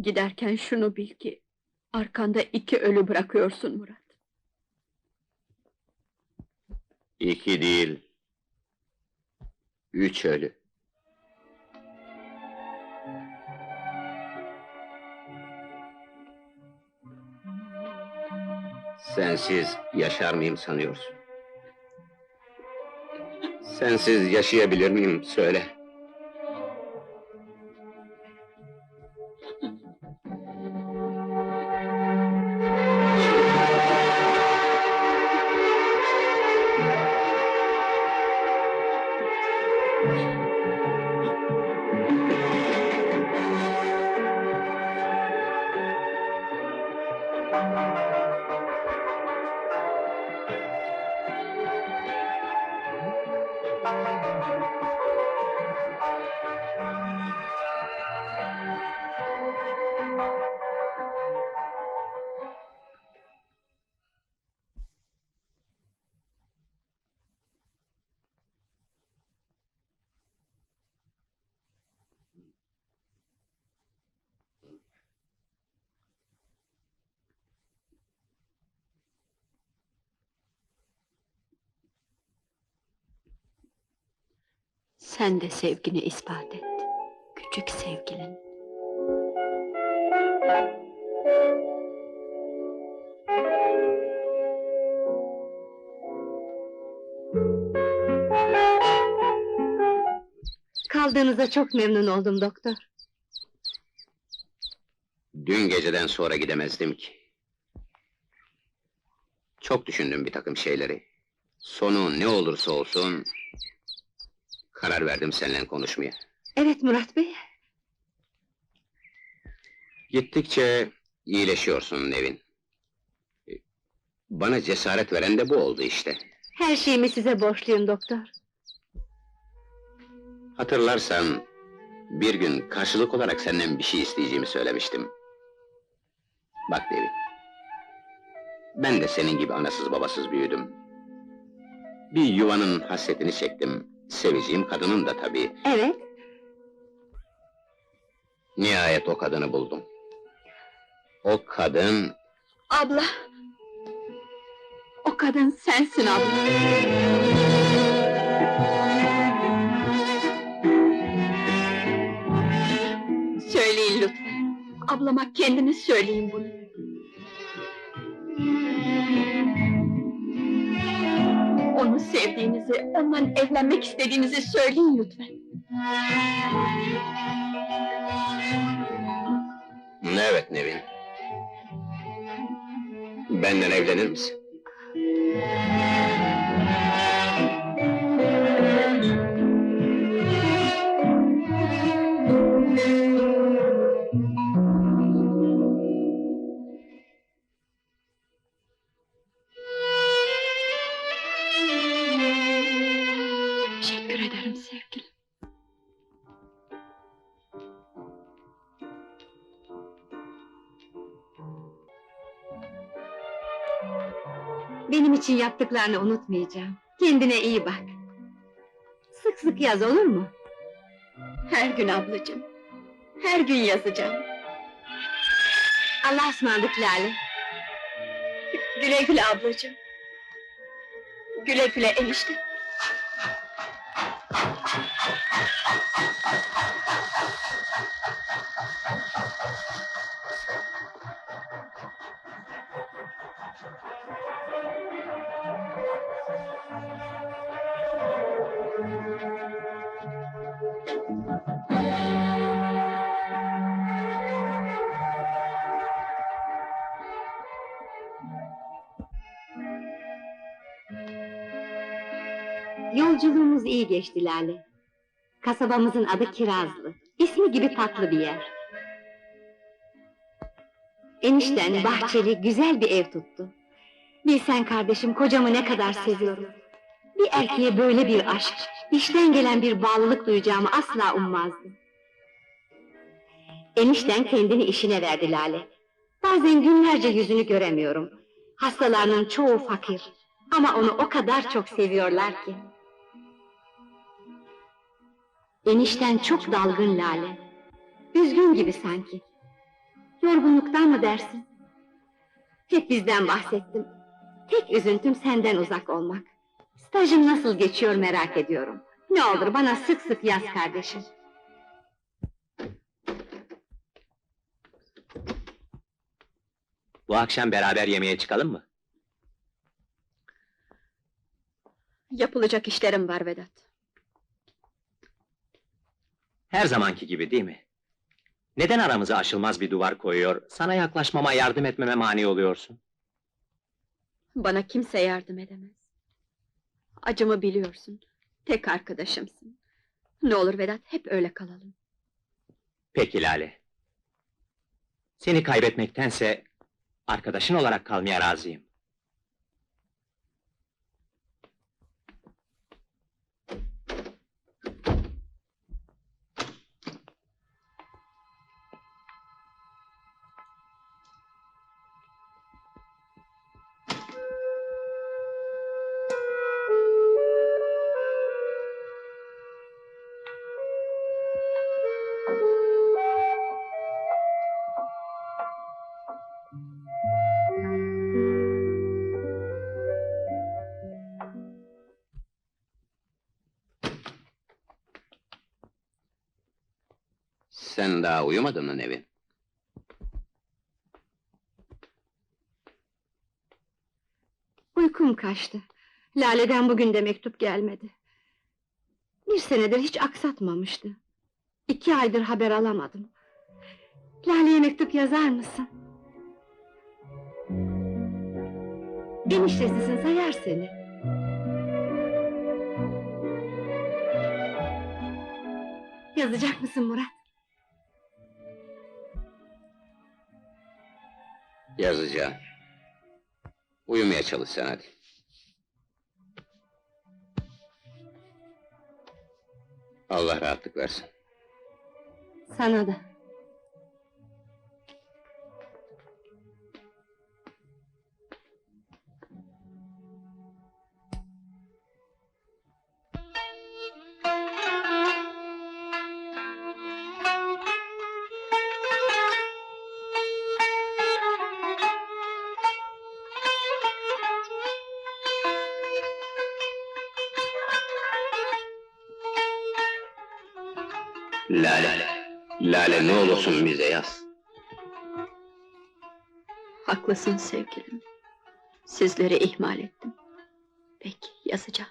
Giderken şunu bil ki, arkanda iki ölü bırakıyorsun Murat. İki değil. Üç ölü. Sensiz yaşar mıyım sanıyorsun? Sensiz yaşayabilir miyim söyle. Sen de sevgini ispat et. Küçük sevgilin. Kaldığınıza çok memnun oldum doktor. Dün geceden sonra gidemezdim ki. Çok düşündüm bir takım şeyleri. Sonu ne olursa olsun... ...karar verdim seninle konuşmaya. Evet Murat Bey, Gittikçe iyileşiyorsun Nevin. E, Bana cesaret veren de bu oldu işte. her şeyimi size borçluyum doktor. Hatırlarsan... ...bir gün karşılık olarak senden bir şey isteyeceğimi söylemiştim. Bak Nevin... ...ben de senin gibi anasız babasız büyüdüm. Bir yuvanın hasretini çektim. Seveceğim kadının da tabii. Evet, Nihayet o kadını buldum. O kadın... Abla! O kadın sensin abla. Söyleyin lütfen. Ablama kendiniz söyleyin bunu. Onu sevdiğinizi, ondan evlenmek istediğinizi söyleyin lütfen. Evet Nevin. Benden evlenir misin? Benim için yaptıklarını unutmayacağım. Kendine iyi bak. Sık sık yaz olur mu? Her gün ablacığım. Her gün yazacağım. Allah'a ısmarladık Lale. Güle güle ablacığım. Güle güle enişte. Yolculuğumuz iyi geçti Lale. Kasabamızın adı Kirazlı. İsmi gibi tatlı bir yer. Enişten bahçeli, güzel bir ev tuttu. Bilsen kardeşim, kocamı ne kadar seviyorum. Bir erkeğe böyle bir aşk, işten gelen bir bağlılık duyacağımı asla ummazdım. Enişten kendini işine verdi Lale. Bazen günlerce yüzünü göremiyorum. Hastalarının çoğu fakir. Ama onu o kadar çok seviyorlar ki. Enişten çok dalgın Lale. Üzgün gibi sanki. Yorgunluktan mı dersin? Hep bizden bahsettim. Tek üzüntüm senden uzak olmak. Stajın nasıl geçiyor merak ediyorum. Ne olur bana sık sık yaz kardeşim. Bu akşam beraber yemeğe çıkalım mı? Yapılacak işlerim var Vedat. Her zamanki gibi değil mi? Neden aramıza aşılmaz bir duvar koyuyor, sana yaklaşmama, yardım etmeme mani oluyorsun? Bana kimse yardım edemez. Acımı biliyorsun. Tek arkadaşımsın. Ne olur Vedat, hep öyle kalalım. Peki Lale. Seni kaybetmektense arkadaşın olarak kalmaya razıyım. Sen daha uyumadın mı Nevin? Uykum kaçtı. Lale'den bugün de mektup gelmedi. Bir senedir hiç aksatmamıştı. İki aydır haber alamadım. Lale'ye mektup yazar mısın? Eniştesisin sayar seni. Yazacak mısın Murat? Yazacağım. Uyumaya çalış sen hadi. Allah rahatlık versin. Sana da. Lale, Lale ne olursun bize yaz. Haklısın sevgilim. Sizleri ihmal ettim. Peki, yazacağım.